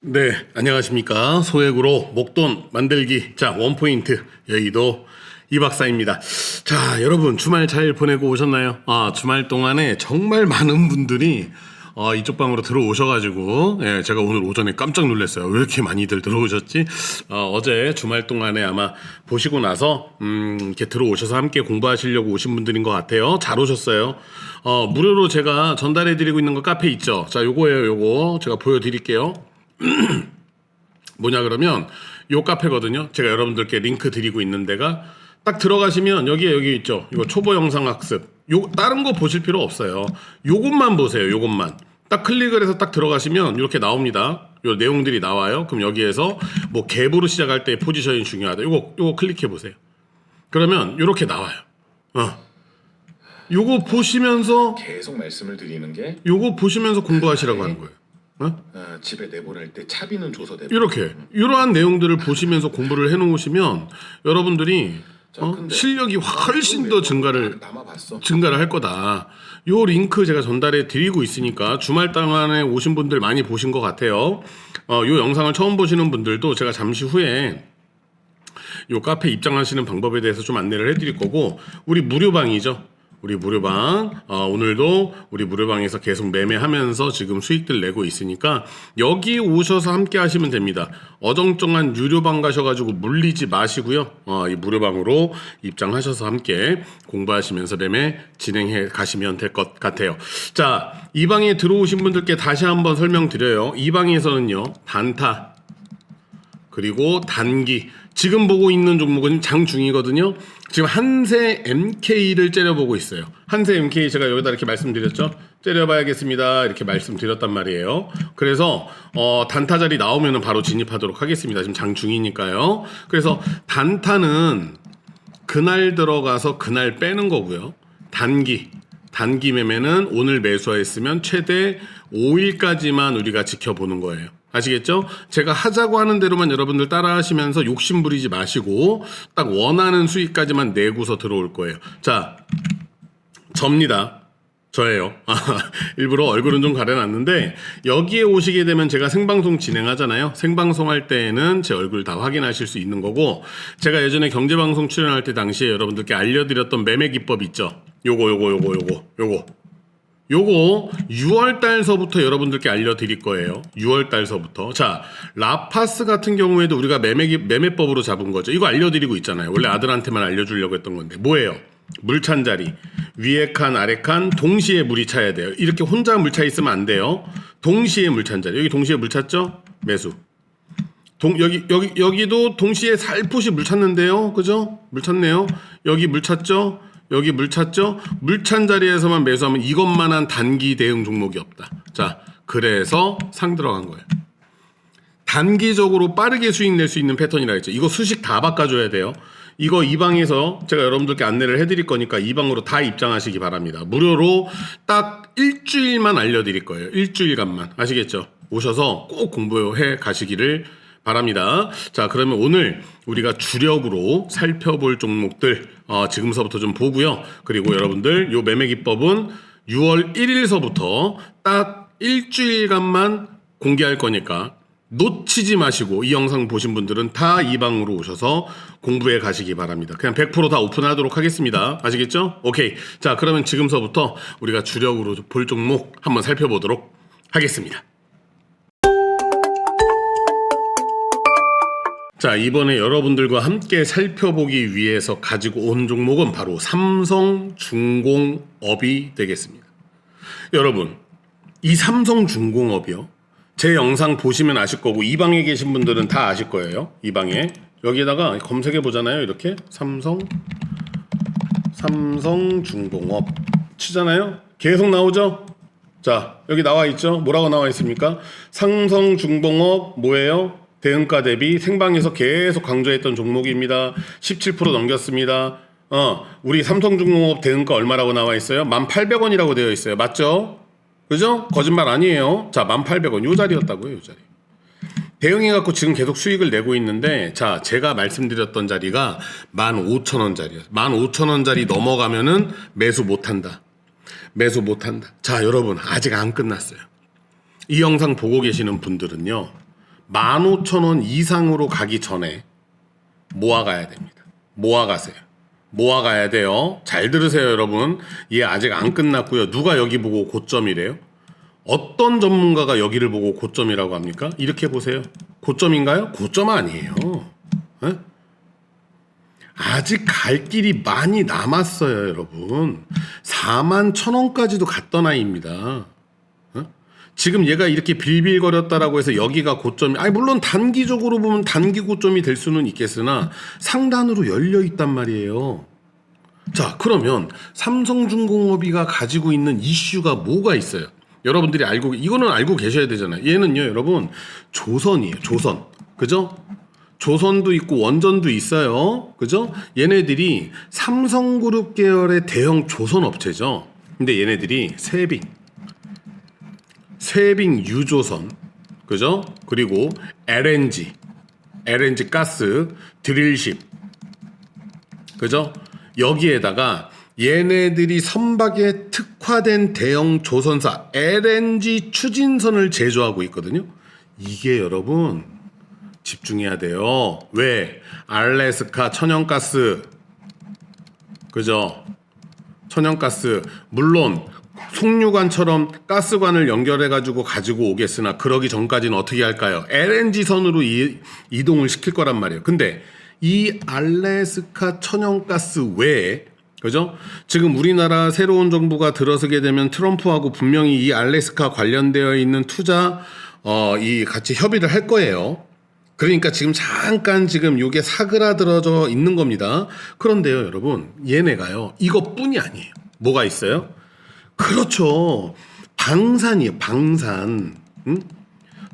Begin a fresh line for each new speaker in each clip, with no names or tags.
네, 안녕하십니까. 소액으로 목돈 만들기. 자, 원포인트. 여의도 이 박사입니다. 자, 여러분, 주말 잘 보내고 오셨나요? 아, 주말 동안에 정말 많은 분들이 어, 이쪽 방으로 들어오셔가지고, 예, 제가 오늘 오전에 깜짝 놀랐어요. 왜 이렇게 많이들 들어오셨지? 어, 어제 주말 동안에 아마 보시고 나서, 음, 이렇게 들어오셔서 함께 공부하시려고 오신 분들인 것 같아요. 잘 오셨어요. 어, 무료로 제가 전달해드리고 있는 거 카페 있죠? 자, 요거예요, 요거. 제가 보여드릴게요. 뭐냐 그러면 요 카페거든요. 제가 여러분들께 링크 드리고 있는 데가 딱 들어가시면 여기에 여기 있죠. 이거 초보 영상 학습. 요 다른 거 보실 필요 없어요. 요것만 보세요. 요것만. 딱 클릭을 해서 딱 들어가시면 이렇게 나옵니다. 요 내용들이 나와요. 그럼 여기에서 뭐 갭으로 시작할 때 포지션이 중요하다. 요거 요거 클릭해 보세요. 그러면 요렇게 나와요. 어. 요거 보시면서
계속 말씀을 드리는 게
요거 보시면서 공부하시라고 하는 거예요. 어?
아, 집에 내보낼 때 차비는 줘서 내보.
이렇게 이러한 내용들을 보시면서 공부를 해놓으시면 여러분들이
자,
어?
근데
실력이 훨씬 더 증가를
남아봤어.
증가를 할 거다. 요 링크 제가 전달해 드리고 있으니까 주말 동안에 오신 분들 많이 보신 것 같아요. 어, 요 영상을 처음 보시는 분들도 제가 잠시 후에 요 카페 입장하시는 방법에 대해서 좀 안내를 해드릴 거고 우리 무료방이죠. 우리 무료방 어, 오늘도 우리 무료방에서 계속 매매하면서 지금 수익들 내고 있으니까 여기 오셔서 함께 하시면 됩니다. 어정쩡한 유료방 가셔가지고 물리지 마시고요. 어, 이 무료방으로 입장하셔서 함께 공부하시면서 매매 진행해 가시면 될 것 같아요. 자, 이 방에 들어오신 분들께 다시 한번 설명드려요. 이 방에서는요 단타 그리고 단기 지금 보고 있는 종목은 장중이거든요. 지금 한세 MK를 째려보고 있어요. 한세 MK 제가 여기다 이렇게 말씀드렸죠. 째려봐야겠습니다. 이렇게 말씀드렸단 말이에요. 그래서 어, 단타 자리 나오면은 바로 진입하도록 하겠습니다. 지금 장중이니까요. 그래서 단타는 그날 들어가서 그날 빼는 거고요. 단기 단기 매매는 오늘 매수했으면 최대 5일까지만 우리가 지켜보는 거예요. 아시겠죠? 제가 하자고 하는 대로만 여러분들 따라 하시면서 욕심 부리지 마시고 딱 원하는 수익까지만 내고서 들어올 거예요. 자, 접니다. 저예요. 아, 일부러 얼굴은 좀 가려놨는데 여기에 오시게 되면 제가 생방송 진행하잖아요. 생방송 할 때에는 제 얼굴 다 확인하실 수 있는 거고 제가 예전에 경제방송 출연할 때 당시에 여러분들께 알려드렸던 매매 기법 있죠. 요거 요거 요거 요거 요거 요거 6월 달서부터 여러분들께 알려드릴 거예요. 6월 달서부터. 자, 라파스 같은 경우에도 우리가 매매 매매법으로 잡은 거죠. 이거 알려드리고 있잖아요. 원래 아들한테만 알려주려고 했던 건데 뭐예요? 물찬 자리 위에 칸 아래 칸 동시에 물이 차야 돼요. 이렇게 혼자 물 차 있으면 안 돼요. 동시에 물찬 자리 여기 동시에 물 찼죠? 매수. 동 여기 여기 여기도 동시에 살포시 물 찼는데요. 그죠? 물 찼네요. 여기 물 찼죠? 여기 물 찼죠? 물 찬 자리에서만 매수하면 이것만한 단기 대응 종목이 없다. 자, 그래서 상 들어간 거예요. 단기적으로 빠르게 수익 낼 수 있는 패턴이라 했죠. 이거 수식 다 바꿔줘야 돼요. 이거 이 방에서 제가 여러분들께 안내를 해드릴 거니까 이 방으로 다 입장하시기 바랍니다. 무료로 딱 일주일만 알려드릴 거예요. 일주일간만. 아시겠죠? 오셔서 꼭 공부해 가시기를 바랍니다. 자, 그러면 오늘 우리가 주력으로 살펴볼 종목들 어, 지금서부터 좀 보고요. 그리고 여러분들 요 매매 기법은 6월 1일서부터 딱 일주일간만 공개할 거니까 놓치지 마시고 이 영상 보신 분들은 다 이 방으로 오셔서 공부해 가시기 바랍니다. 그냥 100%다 오픈하도록 하겠습니다. 아시겠죠? 오케이. 자, 그러면 지금서부터 우리가 주력으로 볼 종목 한번 살펴보도록 하겠습니다. 자, 이번에 여러분들과 함께 살펴보기 위해서 가지고 온 종목은 바로 삼성 중공업이 되겠습니다. 여러분, 이 삼성 중공업이요. 제 영상 보시면 아실 거고 이 방에 계신 분들은 다 아실 거예요. 이 방에 여기다가 검색해 보잖아요. 이렇게 삼성 삼성 중공업 치잖아요. 계속 나오죠. 자 여기 나와 있죠. 뭐라고 나와 있습니까? 삼성 중공업 뭐예요? 대응가 대비 생방에서 계속 강조했던 종목입니다. 17% 넘겼습니다. 어, 우리 삼성중공업 대응가 얼마라고 나와 있어요? 1,800원이라고 되어 있어요. 맞죠? 그죠? 거짓말 아니에요. 자, 1,800원. 요 자리였다고요, 요 자리. 대응해 갖고 지금 계속 수익을 내고 있는데, 자, 제가 말씀드렸던 자리가 15,000원 자리예요. 15,000원 자리 넘어가면은 매수 못 한다. 매수 못 한다. 자, 여러분, 아직 안 끝났어요. 이 영상 보고 계시는 분들은요, 15,000원 이상으로 가기 전에 모아가야 됩니다. 모아가세요. 모아가야 돼요. 잘 들으세요, 여러분. 얘 아직 안 끝났고요. 누가 여기 보고 고점이래요? 어떤 전문가가 여기를 보고 고점이라고 합니까? 이렇게 보세요. 고점인가요? 고점 아니에요. 에? 아직 갈 길이 많이 남았어요, 여러분. 4만 천 원까지도 갔던 아이입니다. 어? 지금 얘가 이렇게 빌빌거렸다라고 해서 여기가 고점이, 아니, 물론 단기적으로 보면 단기 고점이 될 수는 있겠으나 상단으로 열려 있단 말이에요. 자, 그러면 삼성중공업이가 가지고 있는 이슈가 뭐가 있어요? 여러분들이 알고, 이거는 알고 계셔야 되잖아요. 얘는요, 여러분, 조선이에요, 조선. 그죠? 조선도 있고 원전도 있어요. 그죠? 얘네들이 삼성그룹 계열의 대형 조선 업체죠. 근데 얘네들이 세빙, 세빙 유조선, 그죠? 그리고 LNG, LNG 가스, 드릴십, 그죠? 여기에다가 얘네들이 선박에 특화된 대형 조선사 LNG 추진선을 제조하고 있거든요. 이게 여러분 집중해야 돼요. 왜? 알래스카 천연가스. 그죠? 천연가스. 물론 송유관처럼 가스관을 연결해가지고 가지고 오겠으나 그러기 전까지는 어떻게 할까요? LNG 선으로 이, 이동을 시킬 거란 말이에요. 근데 이 알래스카 천연가스 외에 그죠? 지금 우리나라 새로운 정부가 들어서게 되면 트럼프하고 분명히 이 알래스카 관련되어 있는 투자 어, 이 같이 협의를 할 거예요. 그러니까 지금 잠깐 지금 요게 사그라들어져 있는 겁니다. 그런데요, 여러분, 얘네가요, 이것뿐이 아니에요. 뭐가 있어요? 그렇죠. 방산이에요, 방산. 응?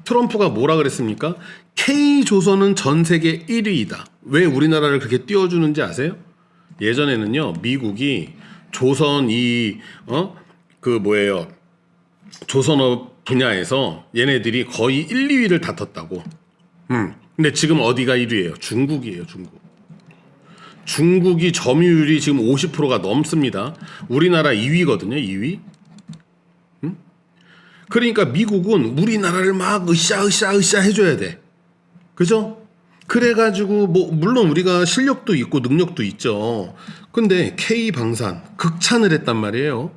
트럼프가 뭐라 그랬습니까? K조선은 전 세계 1위이다. 왜 우리나라를 그렇게 띄워주는지 아세요? 예전에는요, 미국이 조선 이, 어? 그 뭐예요. 조선업 분야에서 얘네들이 거의 1, 2위를 다퉜다고. 음. 근데 지금 어디가 1위예요? 중국이에요, 중국. 중국이 점유율이 지금 50%가 넘습니다. 우리나라 2위거든요, 2위. 음? 그러니까 미국은 우리나라를 막 으쌰으쌰 으쌰 해줘야 돼. 그죠? 그래가지고 뭐 물론 우리가 실력도 있고 능력도 있죠. 근데 K 방산 극찬을 했단 말이에요.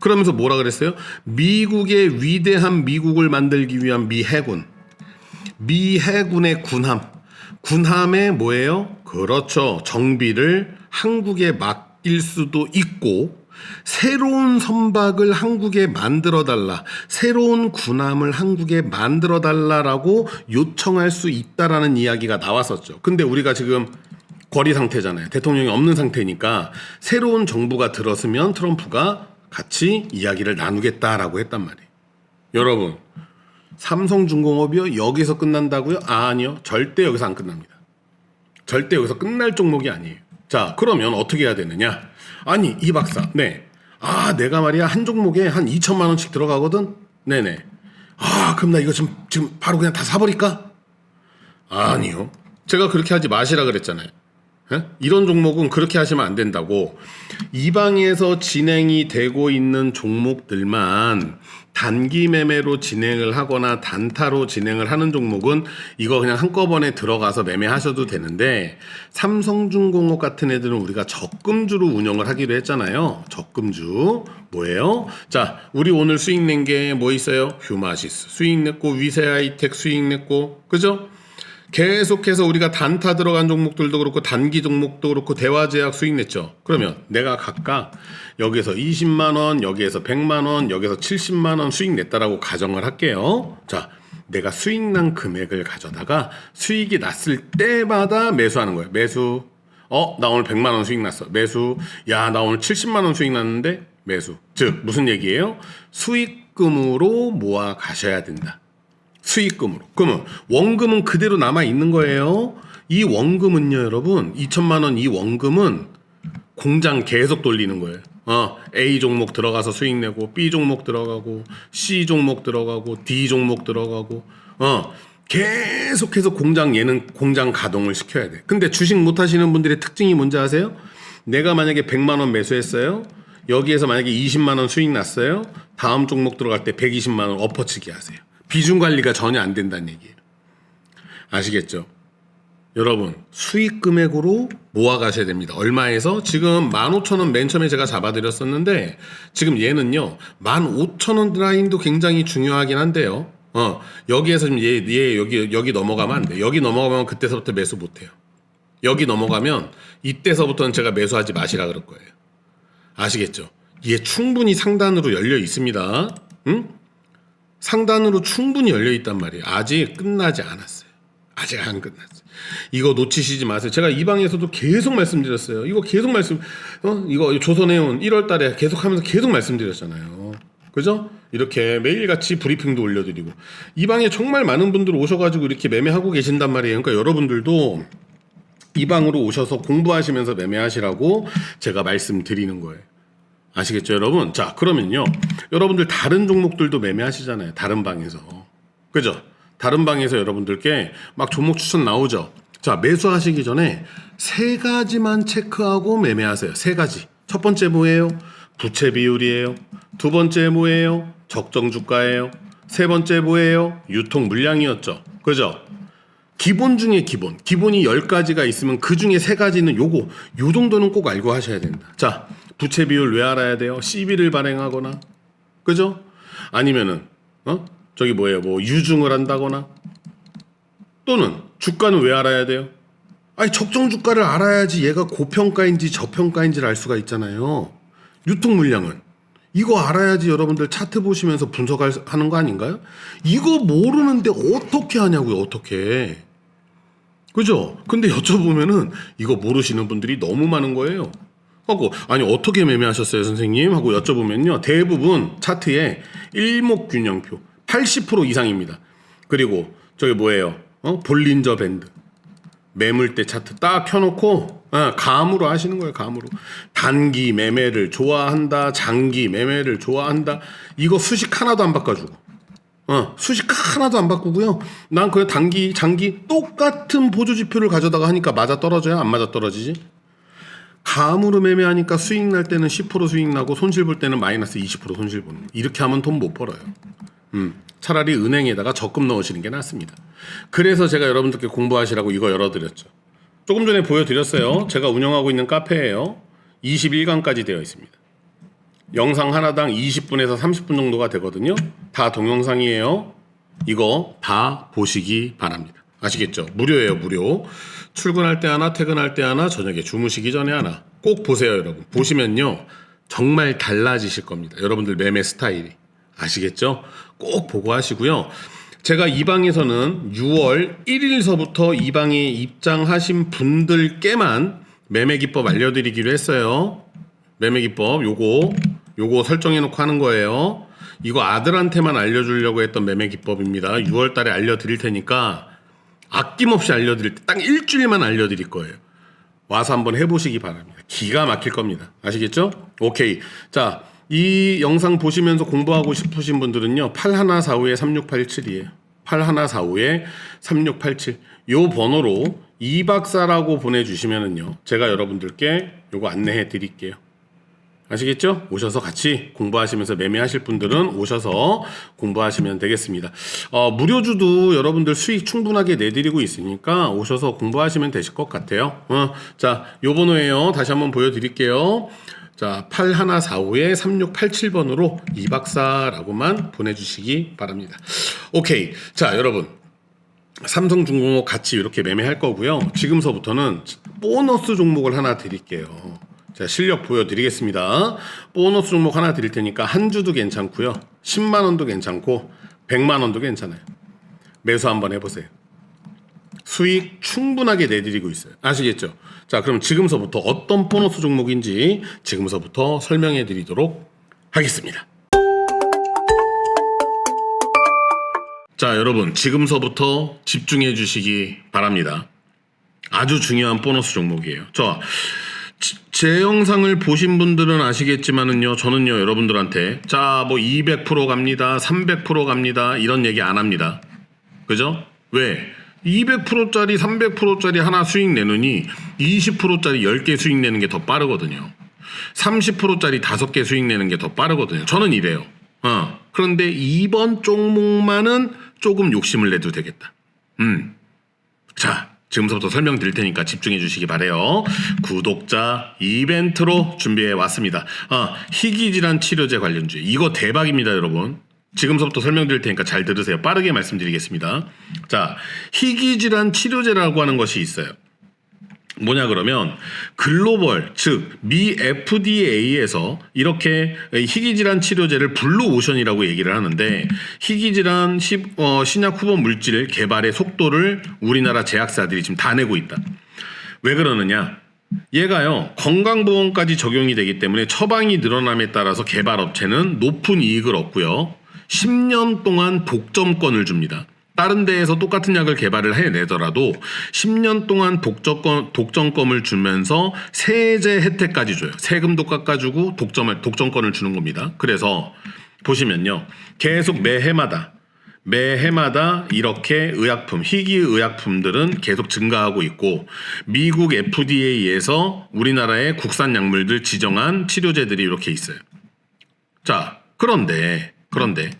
그러면서 뭐라 그랬어요? 미국의 위대한 미국을 만들기 위한 미 해군. 미 해군의 군함. 군함에 뭐예요? 그렇죠. 정비를 한국에 맡길 수도 있고 새로운 선박을 한국에 만들어 달라. 새로운 군함을 한국에 만들어 달라라고 요청할 수 있다라는 이야기가 나왔었죠. 근데 우리가 지금 거리 상태잖아요. 대통령이 없는 상태니까 새로운 정부가 들었으면 트럼프가 같이 이야기를 나누겠다라고 했단 말이에요. 여러분, 삼성중공업이요? 여기서 끝난다고요? 아니요. 절대 여기서 안 끝납니다. 절대 여기서 끝날 종목이 아니에요. 자, 그러면 어떻게 해야 되느냐? 아니, 이 박사. 네. 아, 내가 말이야. 한 종목에 한 2천만 원씩 들어가거든? 네 네. 아, 그럼 나 이거 지금, 지금 바로 그냥 다 사버릴까? 아니요. 제가 그렇게 하지 마시라 그랬잖아요. 예? 이런 종목은 그렇게 하시면 안 된다고. 이 방에서 진행이 되고 있는 종목들만 단기 매매로 진행을 하거나 단타로 진행을 하는 종목은 이거 그냥 한꺼번에 들어가서 매매하셔도 되는데 삼성중공업 같은 애들은 우리가 적금주로 운영을 하기로 했잖아요. 적금주 뭐예요? 자, 우리 오늘 수익 낸 게 뭐 있어요? 휴마시스 수익 냈고 위세하이텍 수익 냈고 그죠? 계속해서 우리가 단타 들어간 종목들도 그렇고 단기 종목도 그렇고 대화제약 수익 냈죠. 그러면 내가 각각 여기서 20만 원, 여기에서 100만 원, 여기서 70만 원 수익 냈다라고 가정을 할게요. 자, 내가 수익 난 금액을 가져다가 수익이 났을 때마다 매수하는 거예요. 매수. 어, 나 오늘 100만 원 수익 났어. 매수. 야, 나 오늘 70만 원 수익 났는데 매수. 즉, 무슨 얘기예요? 수익금으로 모아 가셔야 된다. 수익금으로. 그러면 원금은 그대로 남아 있는 거예요. 이 원금은요, 여러분, 2천만 원 이 원금은 공장 계속 돌리는 거예요. 어, A 종목 들어가서 수익 내고 B 종목 들어가고 C 종목 들어가고 D 종목 들어가고 어, 계속해서 공장 얘는 공장 가동을 시켜야 돼. 근데 주식 못 하시는 분들의 특징이 뭔지 아세요? 내가 만약에 100만 원 매수했어요. 여기에서 만약에 20만 원 수익 났어요. 다음 종목 들어갈 때 120만 원 엎어치기 하세요. 비중 관리가 전혀 안 된다는 얘기예요. 아시겠죠? 여러분 수익 금액으로 모아 가셔야 됩니다. 얼마에서 지금 15,000원 맨 처음에 제가 잡아드렸었는데 지금 얘는요 15,000원 라인도 굉장히 중요하긴 한데요. 어 여기에서 지금 얘, 얘 여기 여기 넘어가면 안 돼. 여기 넘어가면 그때서부터 매수 못 해요. 여기 넘어가면 이때서부터는 제가 매수하지 마시라 그럴 거예요. 아시겠죠? 얘 충분히 상단으로 열려 있습니다. 응? 상단으로 충분히 열려 있단 말이에요. 아직 끝나지 않았어요. 아직 안 끝났어요. 이거 놓치시지 마세요. 제가 이 방에서도 계속 말씀드렸어요. 이거 계속 말씀, 어? 이거 조선해운 1월 달에 계속 하면서 계속 말씀드렸잖아요. 그죠? 이렇게 매일같이 브리핑도 올려드리고. 이 방에 정말 많은 분들 오셔가지고 이렇게 매매하고 계신단 말이에요. 그러니까 여러분들도 이 방으로 오셔서 공부하시면서 매매하시라고 제가 말씀드리는 거예요. 아시겠죠, 여러분? 자, 그러면요. 여러분들 다른 종목들도 매매하시잖아요. 다른 방에서. 그죠? 다른 방에서 여러분들께 막 종목 추천 나오죠. 자, 매수하시기 전에 세 가지만 체크하고 매매하세요. 세 가지. 첫 번째 뭐예요? 부채 비율이에요. 두 번째 뭐예요? 적정 주가예요. 세 번째 뭐예요? 유통 물량이었죠. 그죠? 기본 중에 기본. 기본이 10가지가 있으면 그 중에 세 가지는 요거, 요 정도는 꼭 알고 하셔야 된다. 자, 부채 비율 왜 알아야 돼요? CB를 발행하거나, 그죠? 아니면은, 어? 저기 뭐예요? 뭐 유증을 한다거나, 또는 주가는 왜 알아야 돼요? 아니, 적정 주가를 알아야지 얘가 고평가인지 저평가인지를 알 수가 있잖아요. 유통 물량은. 이거 알아야지 여러분들 차트 보시면서 분석하는 거 아닌가요? 이거 모르는데 어떻게 하냐고요, 어떻게. 그죠? 근데 여쭤보면은 이거 모르시는 분들이 너무 많은 거예요. 하고 아니 어떻게 매매하셨어요, 선생님? 하고 여쭤보면요. 대부분 차트에 일목균형표 80% 이상입니다. 그리고 저기 뭐예요? 어? 볼린저 밴드. 매물대 차트 딱 켜놓고 아, 감으로 하시는 거예요. 감으로 단기 매매를 좋아한다, 장기 매매를 좋아한다. 이거 수식 하나도 안 바꿔주고, 어 수식 하나도 안 바꾸고요. 난 그냥 단기, 장기 똑같은 보조 지표를 가져다가 하니까 맞아 떨어져요, 안 맞아 떨어지지? 감으로 매매하니까 수익 날 때는 10% 수익 나고 손실 볼 때는 마이너스 20% 손실 보는. 이렇게 하면 돈 못 벌어요. 음, 차라리 은행에다가 적금 넣으시는 게 낫습니다. 그래서 제가 여러분들께 공부하시라고 이거 열어드렸죠. 조금 전에 보여드렸어요. 제가 운영하고 있는 카페예요. 21강까지 되어 있습니다. 영상 하나당 20분에서 30분 정도가 되거든요. 다 동영상이에요. 이거 다 보시기 바랍니다. 아시겠죠? 무료예요, 무료. 출근할 때 하나, 퇴근할 때 하나, 저녁에 주무시기 전에 하나. 꼭 보세요, 여러분. 보시면요. 정말 달라지실 겁니다. 여러분들 매매 스타일이. 아시겠죠? 꼭 보고 하시고요. 제가 이 방에서는 6월 1일서부터 이 방에 입장하신 분들께만 매매 기법 알려드리기로 했어요. 매매 기법 요거 요거 설정해 놓고 하는 거예요. 이거 아들한테만 알려주려고 했던 매매 기법입니다. 6월 달에 알려드릴 테니까 아낌없이 알려드릴 때 딱 일주일만 알려드릴 거예요. 와서 한번 해보시기 바랍니다. 기가 막힐 겁니다. 아시겠죠? 오케이. 자, 이 영상 보시면서 공부하고 싶으신 분들은요, 8145에 3687이에요. 8145에 3687. 요 번호로 이박사라고 보내주시면은요, 제가 여러분들께 요거 안내해 드릴게요. 아시겠죠? 오셔서 같이 공부하시면서 매매하실 분들은 오셔서 공부하시면 되겠습니다. 어, 무료주도 여러분들 수익 충분하게 내드리고 있으니까 오셔서 공부하시면 되실 것 같아요. 어, 자, 요 번호예요. 다시 한번 보여드릴게요. 자, 8145에 3687번으로 이박사라고만 보내주시기 바랍니다. 오케이. 자, 여러분. 삼성 중공업 같이 이렇게 매매할 거고요. 지금서부터는 보너스 종목을 하나 드릴게요. 자, 실력 보여드리겠습니다. 보너스 종목 하나 드릴 테니까 한 주도 괜찮고요. 10만 원도 괜찮고 100만 원도 괜찮아요. 매수 한번 해보세요. 수익 충분하게 내드리고 있어요. 아시겠죠? 자, 그럼 지금서부터 어떤 보너스 종목인지 지금서부터 설명해 드리도록 하겠습니다. 자, 여러분, 지금서부터 집중해 주시기 바랍니다. 아주 중요한 보너스 종목이에요. 저, 지- 제 영상을 보신 분들은 아시겠지만은요, 저는요, 여러분들한테, 자, 뭐 200% 갑니다, 300% 갑니다, 이런 얘기 안 합니다. 그죠? 왜? 200%짜리, 300%짜리 하나 수익 내느니 20%짜리 10개 수익 내는 게 더 빠르거든요. 30%짜리 5개 수익 내는 게 더 빠르거든요. 저는 이래요. 어. 그런데 이번 종목만은 조금 욕심을 내도 되겠다. 음. 자, 지금부터 설명드릴 테니까 집중해 주시기 바래요. 구독자 이벤트로 준비해 왔습니다. 아, 희귀 질환 치료제 관련주의. 이거 대박입니다, 여러분. 지금부터 설명드릴 테니까 잘 들으세요. 빠르게 말씀드리겠습니다. 자, 희귀 질환 치료제라고 하는 것이 있어요. 뭐냐 그러면 글로벌 즉 미 FDA에서 이렇게 희귀질환 치료제를 블루 오션이라고 얘기를 하는데 희귀질환 시, 어, 신약 후보 물질 개발의 속도를 우리나라 제약사들이 지금 다 내고 있다. 왜 그러느냐? 얘가요 건강보험까지 적용이 되기 때문에 처방이 늘어남에 따라서 개발 업체는 높은 이익을 얻고요 10년 동안 독점권을 줍니다. 다른 데에서 똑같은 약을 개발을 해내더라도 10년 동안 독점권, 독점권을 주면서 세제 혜택까지 줘요. 세금도 깎아주고 독점을, 독점권을 주는 겁니다. 그래서 보시면요. 계속 매해마다 매해마다 이렇게 의약품, 희귀 의약품들은 계속 증가하고 있고 미국 FDA에서 우리나라의 국산 약물들 지정한 치료제들이 이렇게 있어요. 자, 그런데 그런데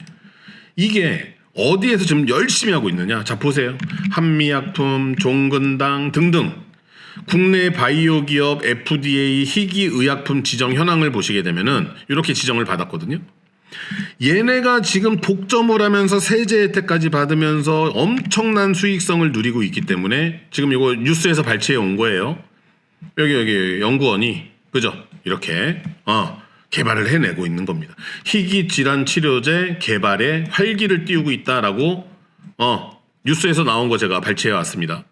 이게 어디에서 지금 열심히 하고 있느냐? 자, 보세요. 한미약품, 종근당 등등 국내 바이오 기업 FDA 희귀 의약품 지정 현황을 보시게 되면은 이렇게 지정을 받았거든요. 얘네가 지금 독점을 하면서 세제 혜택까지 받으면서 엄청난 수익성을 누리고 있기 때문에 지금 이거 뉴스에서 발췌해 온 거예요. 여기 여기 연구원이 그죠? 이렇게 어 개발을 해내고 있는 겁니다. 희귀 질환 치료제 개발에 활기를 띄우고 있다라고 어 뉴스에서 나온 거 제가 발췌해 왔습니다.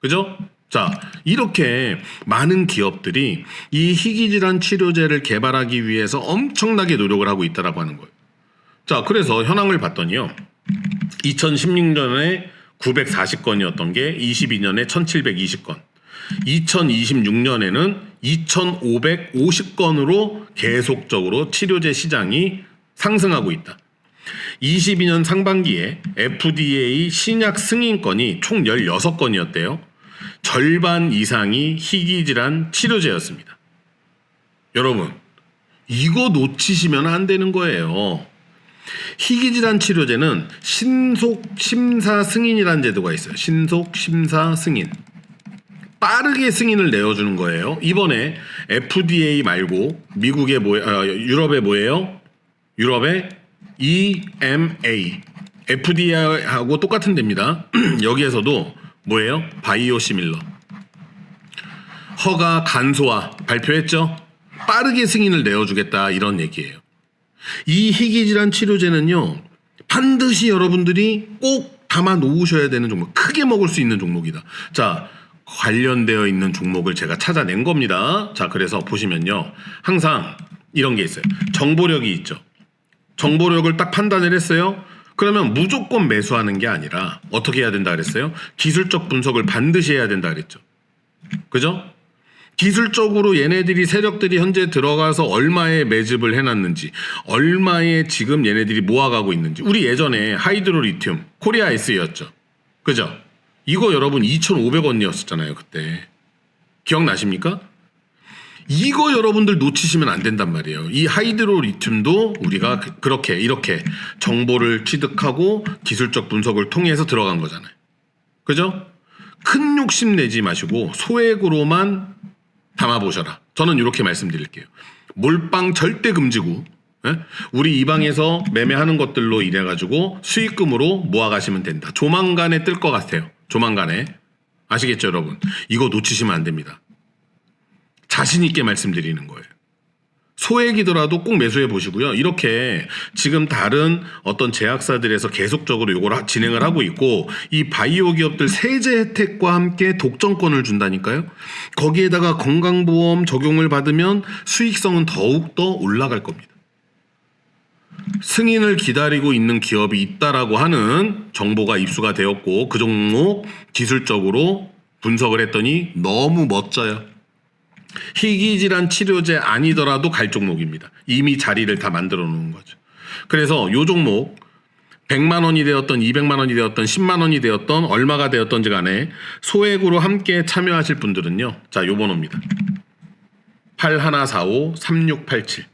그죠? 자, 이렇게 많은 기업들이 이 희귀 질환 치료제를 개발하기 위해서 엄청나게 노력을 하고 있다라고 하는 거예요. 자, 그래서 현황을 봤더니요. 2016년에 940건이었던 게 22년에 1720건. 2026년에는 2550건으로 계속적으로 치료제 시장이 상승하고 있다. 22년 상반기에 FDA 신약 승인 건이 총 16건이었대요. 절반 이상이 희귀질환 치료제였습니다. 여러분, 이거 놓치시면 안 되는 거예요. 희귀질환 치료제는 신속 심사 승인이라는 제도가 있어요. 신속 심사 승인. 빠르게 승인을 내어주는 거예요. 이번에 FDA 말고 미국의 뭐, 어, 유럽의 뭐예요? 유럽의 EMA. FDA하고 똑같은 데입니다. 여기에서도 뭐예요? 바이오 시밀러. 허가 간소화 발표했죠? 빠르게 승인을 내어주겠다 이런 얘기예요. 이 희귀질환 치료제는요 반드시 여러분들이 꼭 담아 놓으셔야 되는 종목, 크게 먹을 수 있는 종목이다. 자 관련되어 있는 종목을 제가 찾아낸 겁니다. 자 그래서 보시면요 항상 이런 게 있어요. 정보력이 있죠. 정보력을 딱 판단을 했어요. 그러면 무조건 매수하는 게 아니라 어떻게 해야 된다 그랬어요? 기술적 분석을 반드시 해야 된다 그랬죠. 그죠? 기술적으로 얘네들이 세력들이 현재 들어가서 얼마의 매집을 해놨는지, 얼마의 지금 얘네들이 모아가고 있는지. 우리 예전에 하이드로 리튬 코리아 S였죠. 그죠? 이거 여러분 2,500원이었었잖아요 그때. 기억나십니까? 이거 여러분들 놓치시면 안 된단 말이에요. 이 하이드로 리튬도 우리가 그- 그렇게 이렇게 정보를 취득하고 기술적 분석을 통해서 들어간 거잖아요. 그죠? 큰 욕심 내지 마시고 소액으로만 담아보셔라. 저는 이렇게 말씀드릴게요. 몰빵 절대 금지고 예? 우리 이 방에서 매매하는 것들로 인해 가지고 수익금으로 모아가시면 된다. 조만간에 뜰 것 같아요. 조만간에 아시겠죠, 여러분? 이거 놓치시면 안 됩니다. 자신 있게 말씀드리는 거예요. 소액이더라도 꼭 매수해 보시고요. 이렇게 지금 다른 어떤 제약사들에서 계속적으로 하- 진행을 하고 있고 이 바이오 기업들 세제 혜택과 함께 독점권을 준다니까요. 거기에다가 건강보험 적용을 받으면 수익성은 더욱더 올라갈 겁니다. 승인을 기다리고 있는 기업이 있다라고 하는 정보가 입수가 되었고 그 종목 기술적으로 분석을 했더니 너무 멋져요. 희귀질환 치료제 아니더라도 갈 종목입니다. 이미 자리를 다 만들어 놓은 거죠. 그래서 요 종목 100만 원이 되었던 200만 원이 되었던 10만 원이 되었던 얼마가 되었던지 간에 소액으로 함께 참여하실 분들은요. 자, 요 번호입니다. 8145 3687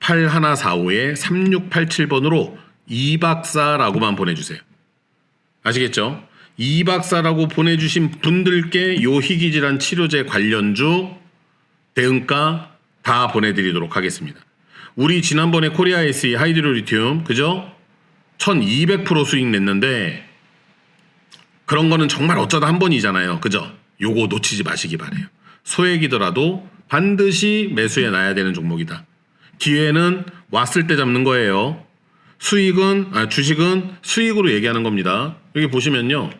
8145에 3687번으로 이박사라고만 보내주세요. 아시겠죠? 이 박사라고 보내주신 분들께 요 희귀질환 치료제 관련주 대응가 다 보내드리도록 하겠습니다. 우리 지난번에 코리아 SE 하이드로리튬 그죠? 1200% 수익 냈는데 그런 거는 정말 어쩌다 한 번이잖아요. 그죠? 요거 놓치지 마시기 바래요. 소액이더라도 반드시 매수해 놔야 되는 종목이다. 기회는 왔을 때 잡는 거예요. 수익은 아 주식은 수익으로 얘기하는 겁니다. 여기 보시면요.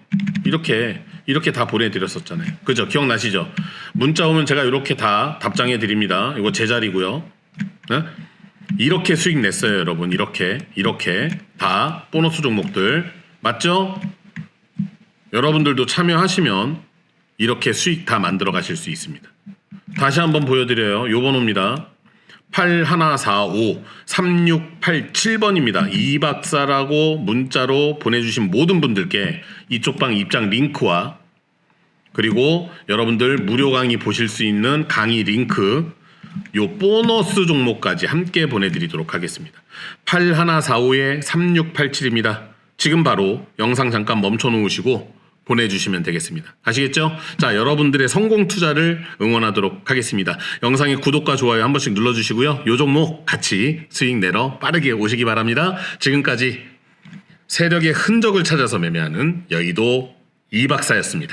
이렇게 이렇게 다 보내 드렸었잖아요. 그죠? 기억나시죠? 문자 오면 제가 이렇게 다 답장해 드립니다. 이거 제 자리고요. 네? 이렇게 수익 냈어요, 여러분. 이렇게 이렇게 다 보너스 종목들 맞죠? 여러분들도 참여하시면 이렇게 수익 다 만들어 가실 수 있습니다. 다시 한번 보여드려요. 요 번호입니다. 8145 3687번입니다. 이 박사라고 문자로 보내주신 모든 분들께 이쪽 방 입장 링크와 그리고 여러분들 무료 강의 보실 수 있는 강의 링크 요 보너스 종목까지 함께 보내드리도록 하겠습니다. 8145에 3687입니다. 지금 바로 영상 잠깐 멈춰 놓으시고 보내주시면 되겠습니다. 아시겠죠? 자, 여러분들의 성공 투자를 응원하도록 하겠습니다. 영상의 구독과 좋아요 한 번씩 눌러주시고요. 요 종목 같이 수익 내러 빠르게 오시기 바랍니다. 지금까지 세력의 흔적을 찾아서 매매하는 여의도 이 박사였습니다.